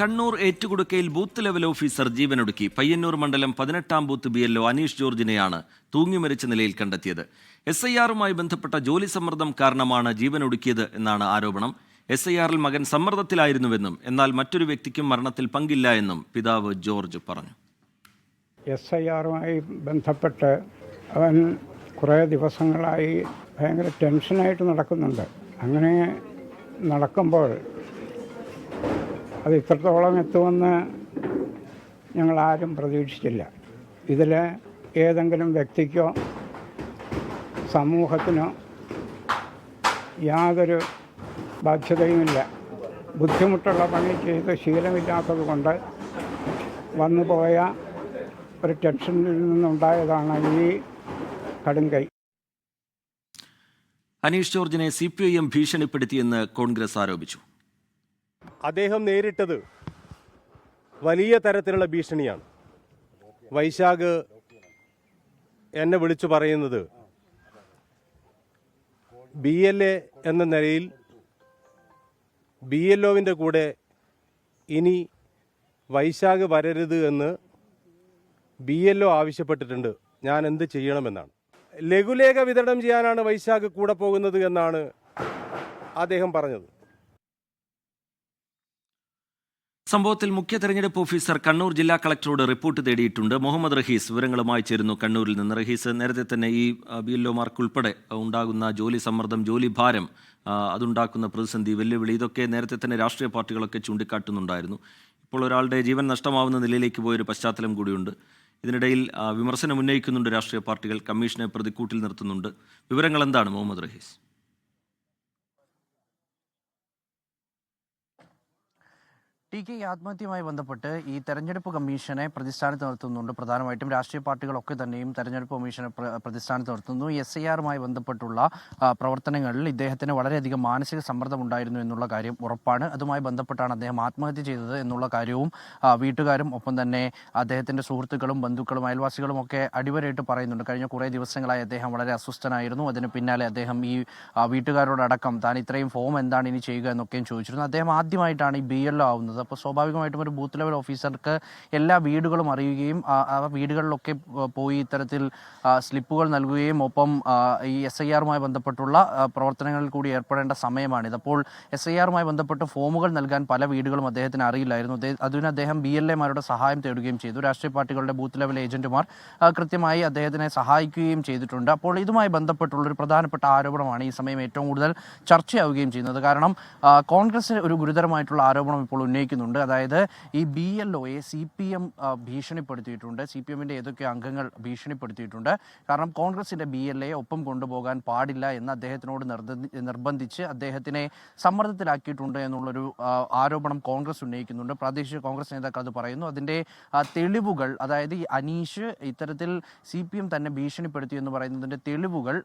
കണ്ണൂർ ഏറ്റുകൊടുക്കയിൽ booth level officer ജീവനൊടുക്കി. പയ്യന്നൂർ മണ്ഡലം പതിനെട്ടാം ബൂത്ത് ബി എൽഒ അനീഷ് ജോർജിനെയാണ് തൂങ്ങി മരിച്ച നിലയിൽ കണ്ടെത്തിയത്. എസ് ഐ ആറുമായി ബന്ധപ്പെട്ട ജോലി സമ്മർദ്ദം കാരണമാണ് ജീവനൊടുക്കിയത് എന്നാണ് ആരോപണം. എസ് ഐ ആറിൽ മകൻ സമ്മർദ്ദത്തിലായിരുന്നുവെന്നും എന്നാൽ മറ്റൊരു വ്യക്തിക്കും മരണത്തിൽ പങ്കില്ല എന്നും പിതാവ് ജോർജ് പറഞ്ഞു. എസ് ഐ ആറുമായി ബന്ധപ്പെട്ട് അവൻ കുറേ ദിവസങ്ങളായി ഭയങ്കര ടെൻഷനായിട്ട് നടക്കുന്നുണ്ട്. അങ്ങനെ നടക്കുമ്പോൾ അത് ഇത്രത്തോളം എത്തുമെന്ന് ഞങ്ങൾ ആരും പ്രതീക്ഷിച്ചില്ല. ഇതിൽ ഏതെങ്കിലും വ്യക്തിക്കോ സമൂഹത്തിനോ യാതൊരു ബാധ്യതയുമില്ല. ബുദ്ധിമുട്ടുള്ള പണി ചെയ്ത് ശീലമില്ലാത്തത് കൊണ്ട് വന്നു പോയ ഒരു ടെൻഷനിൽ നിന്നുണ്ടായതാണ് ഈ കടുങ്കൈ. അനീഷ് ജോർജിനെ സി പി ഐ എം ഭീഷണിപ്പെടുത്തിയെന്ന് കോൺഗ്രസ് ആരോപിച്ചു. അദ്ദേഹം നേരിട്ടത് വലിയ തരത്തിലുള്ള ഭീഷണിയാണ്. വൈശാഖ് എന്നെ വിളിച്ചു പറയുന്നത് ബി എൽ എ എന്ന നിലയിൽ ബി എൽ ഒവിന്റെ കൂടെ ഇനി വൈശാഖ് വരരുത് എന്ന് ബി എൽ ഒ ആവശ്യപ്പെട്ടിട്ടുണ്ട്. ഞാൻ എന്ത് ചെയ്യണമെന്നാണ്. ലഘുലേഖ വിതരണം ചെയ്യാനാണ് വൈശാഖ് കൂടെ പോകുന്നത് എന്നാണ് അദ്ദേഹം പറഞ്ഞത്. സംഭവത്തിൽ മുഖ്യ തെരഞ്ഞെടുപ്പ് ഓഫീസർ കണ്ണൂർ ജില്ലാ കളക്ടറോട് റിപ്പോർട്ട് തേടിയിട്ടുണ്ട്. മുഹമ്മദ് റഹീസ് വിവരങ്ങളുമായി ചേരുന്നു കണ്ണൂരിൽ നിന്ന്. റഹീസ് നേരത്തെ തന്നെ ഈ ബി എൽ ഒമാർക്കുൾപ്പെടെ ഉണ്ടാകുന്ന ജോലി സമ്മർദ്ദം ജോലി ഭാരം അതുണ്ടാക്കുന്ന പ്രതിസന്ധി വെല്ലുവിളി ഇതൊക്കെ നേരത്തെ തന്നെ രാഷ്ട്രീയ പാർട്ടികളൊക്കെ ചൂണ്ടിക്കാട്ടുന്നുണ്ടായിരുന്നു. ഇപ്പോൾ ഒരാളുടെ ജീവൻ നഷ്ടമാവുന്ന നിലയിലേക്ക് പോയൊരു പശ്ചാത്തലം കൂടിയുണ്ട്. ഇതിനിടയിൽ വിമർശനം ഉന്നയിക്കുന്നുണ്ട് രാഷ്ട്രീയ പാർട്ടികൾ കമ്മീഷനെ പ്രതിക്കൂട്ടിൽ നിർത്തുന്നുണ്ട്. വിവരങ്ങൾ എന്താണ് മുഹമ്മദ് റഹീസ്? ടി കെ ആത്മഹത്യയുമായി ബന്ധപ്പെട്ട് ഈ തെരഞ്ഞെടുപ്പ് കമ്മീഷനെ പ്രതിസ്ഥാനത്ത് നിർത്തുന്നുണ്ട്. പ്രധാനമായിട്ടും രാഷ്ട്രീയ പാർട്ടികളൊക്കെ തന്നെയും തെരഞ്ഞെടുപ്പ് കമ്മീഷനെ പ്രതിസ്ഥാനത്ത് നിർത്തുന്നു. എസ് ഐ ആറുമായി ബന്ധപ്പെട്ടുള്ള പ്രവർത്തനങ്ങളിൽ ഇദ്ദേഹത്തിന് വളരെയധികം മാനസിക സമ്മർദ്ദം ഉണ്ടായിരുന്നു എന്നുള്ള കാര്യം ഉറപ്പാണ്. അതുമായി ബന്ധപ്പെട്ടാണ് അദ്ദേഹം ആത്മഹത്യ ചെയ്തത് എന്നുള്ള കാര്യവും വീട്ടുകാരും ഒപ്പം തന്നെ അദ്ദേഹത്തിന്റെ സുഹൃത്തുക്കളും ബന്ധുക്കളും അയൽവാസികളും ഒക്കെ അടിവരായിട്ട് പറയുന്നുണ്ട്. കഴിഞ്ഞ കുറേ ദിവസങ്ങളായി അദ്ദേഹം വളരെ അസ്വസ്ഥനായിരുന്നു. അതിന് പിന്നാലെ അദ്ദേഹം ഈ വീട്ടുകാരോടടക്കം താൻ ഇത്രയും ഫോം എന്താണ് ഇനി ചെയ്യുക എന്നൊക്കെയും ചോദിച്ചിരുന്നു. അദ്ദേഹം ആദ്യമായിട്ടാണ് ഈ ബി എൽ ആവുന്നത്. അപ്പോൾ സ്വാഭാവികമായിട്ടും ഒരു ബൂത്ത് ലെവൽ ഓഫീസർക്ക് എല്ലാ വീടുകളും അറിയുകയും ആ വീടുകളിലൊക്കെ പോയി ഇത്തരത്തിൽ സ്ലിപ്പുകൾ നൽകുകയും ഒപ്പം ഈ എസ് ഐ ആറുമായി ബന്ധപ്പെട്ടുള്ള പ്രവർത്തനങ്ങളിൽ കൂടി ഏർപ്പെടേണ്ട സമയമാണിത്. അപ്പോൾ എസ് ഐ ആറുമായി ബന്ധപ്പെട്ട് ഫോമുകൾ നൽകാൻ പല വീടുകളും അദ്ദേഹത്തിന് അറിയില്ലായിരുന്നു. അതിന് അദ്ദേഹം ബി എൽ സഹായം തേടുകയും ചെയ്തു. രാഷ്ട്രീയ പാർട്ടികളുടെ ബൂത്ത് ലെവൽ ഏജന്റുമാർ കൃത്യമായി അദ്ദേഹത്തിനെ സഹായിക്കുകയും ചെയ്തിട്ടുണ്ട്. അപ്പോൾ ഇതുമായി ബന്ധപ്പെട്ടുള്ള ഒരു പ്രധാനപ്പെട്ട ആരോപണമാണ് ഈ സമയം ഏറ്റവും കൂടുതൽ ചർച്ചയാവുകയും ചെയ്യുന്നത്. കാരണം കോൺഗ്രസിന് കോൺഗ്രസ് ഒരു ഗുരുതരമായിട്ടുള്ള ആരോപണം ഇപ്പോൾ ഉന്നയിക്കുന്നുണ്ട്. അതായത് ഈ ബി എൽ ഒയെ സി പി എം ഭീഷണിപ്പെടുത്തിയിട്ടുണ്ട്. സി പി എമ്മിന്റെ ഏതൊക്കെ അംഗങ്ങൾ ഭീഷണിപ്പെടുത്തിയിട്ടുണ്ട്. കാരണം കോൺഗ്രസിന്റെ ബി എൽ എ ഒപ്പം കൊണ്ടുപോകാൻ പാടില്ല എന്ന് അദ്ദേഹത്തിനോട് നിർബന്ധിച്ച് അദ്ദേഹത്തിനെ സമ്മർദ്ദത്തിലാക്കിയിട്ടുണ്ട് എന്നുള്ളൊരു ആരോപണം കോൺഗ്രസ് ഉന്നയിക്കുന്നുണ്ട്. പ്രാദേശിക കോൺഗ്രസ് നേതാക്കൾ അത് പറയുന്നു. അതിന്റെ തെളിവുകൾ അതായത് ഈ അനീഷ് ഇത്തരത്തിൽ സി പി എം തന്നെ ഭീഷണിപ്പെടുത്തി എന്ന് പറയുന്നതിന്റെ തെളിവുകൾ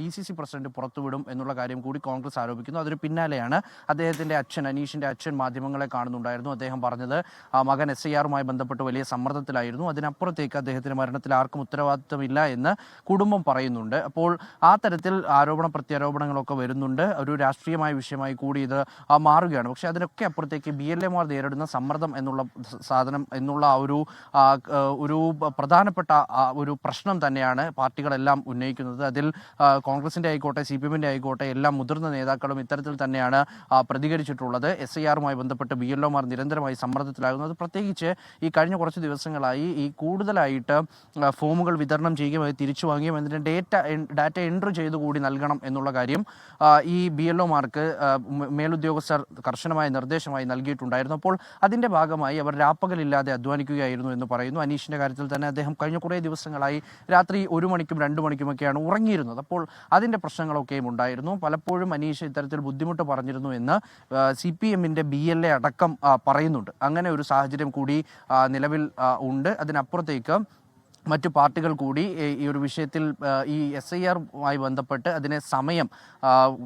ഡി സി സി പ്രസിഡന്റ് പുറത്തുവിടും എന്നുള്ള കാര്യം കൂടി കോൺഗ്രസ് ആരോപിക്കുന്നു. അതൊരു പിന്നാലെയാണ്. അദ്ദേഹത്തിന്റെ അച്ഛൻ അനീഷിന്റെ അച്ഛൻ മാധ്യമങ്ങളെ കാണുന്നുണ്ടായിരുന്നു അദ്ദേഹം പറഞ്ഞത് ആ, മകൻ എസ് ഐ ആറുമായി ബന്ധപ്പെട്ട് വലിയ സമ്മർദ്ദത്തിലായിരുന്നു. അതിനപ്പുറത്തേക്ക് അദ്ദേഹത്തിന്റെ മരണത്തിൽ ആർക്കും ഉത്തരവാദിത്തമില്ല എന്ന് കുടുംബം പറയുന്നുണ്ട്. അപ്പോൾ ആ തരത്തിൽ ആരോപണ പ്രത്യാരോപണങ്ങളൊക്കെ വരുന്നുണ്ട്. ഒരു രാഷ്ട്രീയമായ വിഷയമായി കൂടി ഇത് മാറുകയാണ്. പക്ഷേ അതിനൊക്കെ അപ്പുറത്തേക്ക് ബി എൽ എമാർ നേരിടുന്ന സമ്മർദ്ദം എന്നുള്ള സാധനം എന്നുള്ള ആ ഒരു ഒരു പ്രധാനപ്പെട്ട ഒരു പ്രശ്നം തന്നെയാണ് പാർട്ടികളെല്ലാം ഉന്നയിക്കുന്നത്. അതിൽ കോൺഗ്രസിന്റെ ആയിക്കോട്ടെ സി പി എമ്മിന്റെ ആയിക്കോട്ടെ എല്ലാ മുതിർന്ന നേതാക്കളും ഇത്തരത്തിൽ തന്നെയാണ് പ്രതികരിച്ചിട്ടുള്ളത്. എസ് ഐ ആറുമായി ബന്ധപ്പെട്ട് ബി എൽ ഒമാർ നിരന്തരമായി സമ്മർദ്ദത്തിലാകുന്നത് പ്രത്യേകിച്ച് ഈ കഴിഞ്ഞ കുറച്ച് ദിവസങ്ങളായി ഈ കൂടുതലായിട്ട് ഫോമുകൾ വിതരണം ചെയ്യുകയും അത് തിരിച്ചു വാങ്ങുകയും അതിന്റെ ഡേറ്റ ഡാറ്റ എൻട്രി ചെയ്ത് കൂടി നൽകണം എന്നുള്ള കാര്യം ഈ ബി എൽ ഒമാർക്ക് മേലുദ്യോഗസ്ഥർ കർശനമായ നിർദ്ദേശമായി നൽകിയിട്ടുണ്ടായിരുന്നു. അപ്പോൾ അതിന്റെ ഭാഗമായി അവർ രാപ്പകലില്ലാതെ അധ്വാനിക്കുകയായിരുന്നു എന്ന് പറയുന്നു. അനീഷിന്റെ കാര്യത്തിൽ തന്നെ അദ്ദേഹം കഴിഞ്ഞ കുറേ ദിവസങ്ങളായി രാത്രി ഒരു മണിക്കും രണ്ട് മണിക്കുമൊക്കെയാണ് ഉറങ്ങിയിരുന്നത്. അപ്പോൾ അതിന്റെ പ്രശ്നങ്ങളൊക്കെയും ഉണ്ടായിരുന്നു. പലപ്പോഴും അനീഷ് ഇത്തരത്തിൽ ബുദ്ധിമുട്ട് പറഞ്ഞിരുന്നു എന്ന് സി പി എമ്മിന്റെ ബി എൽ എ അടക്കം പറയുന്നുണ്ട്. അങ്ങനെ ഒരു സാഹചര്യം കൂടി നിലവിൽ ഉണ്ട്. അതിനപ്പുറത്തേക്ക് മറ്റു പാർട്ടികൾ കൂടി ഈ- ഒരു വിഷയത്തിൽ ഈ എസ് ഐ ആറുമായി ബന്ധപ്പെട്ട് അതിനെ സമയം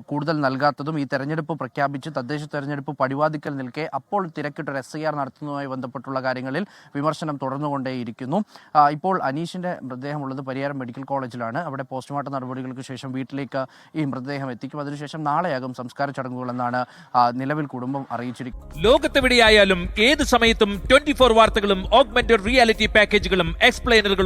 കൂടുതൽ നൽകാത്തതും ഈ തെരഞ്ഞെടുപ്പ് പ്രഖ്യാപിച്ച് തദ്ദേശ തെരഞ്ഞെടുപ്പ് പടിവാതിക്കൽ നിൽക്കെ അപ്പോൾ തിരക്കിട്ടൊരു എസ് ഐ ആർ നടത്തുന്നതുമായി ബന്ധപ്പെട്ടുള്ള കാര്യങ്ങളിൽ വിമർശനം തുടർന്നുകൊണ്ടേയിരിക്കുന്നു. ഇപ്പോൾ അനീഷിന്റെ മൃതദേഹം ഉള്ളത് പരിയാരം മെഡിക്കൽ കോളേജിലാണ്. അവിടെ പോസ്റ്റ്മോർട്ടം നടപടികൾക്ക് ശേഷം വീട്ടിലേക്ക് ഈ മൃതദേഹം എത്തിക്കും. അതിനുശേഷം നാളെയാകും സംസ്കാര ചടങ്ങുകളെന്നാണ് നിലവിൽ കുടുംബം അറിയിച്ചിരിക്കുന്നത്. ലോകത്തെവിടെയായാലും ഏത് സമയത്തും ട്വന്റി ഫോർ വാർത്തകളും ഓഗ്മെന്റഡ് റിയാലിറ്റി പാക്കേജുകളും എക്സ്പ്ലെയിനറുകളും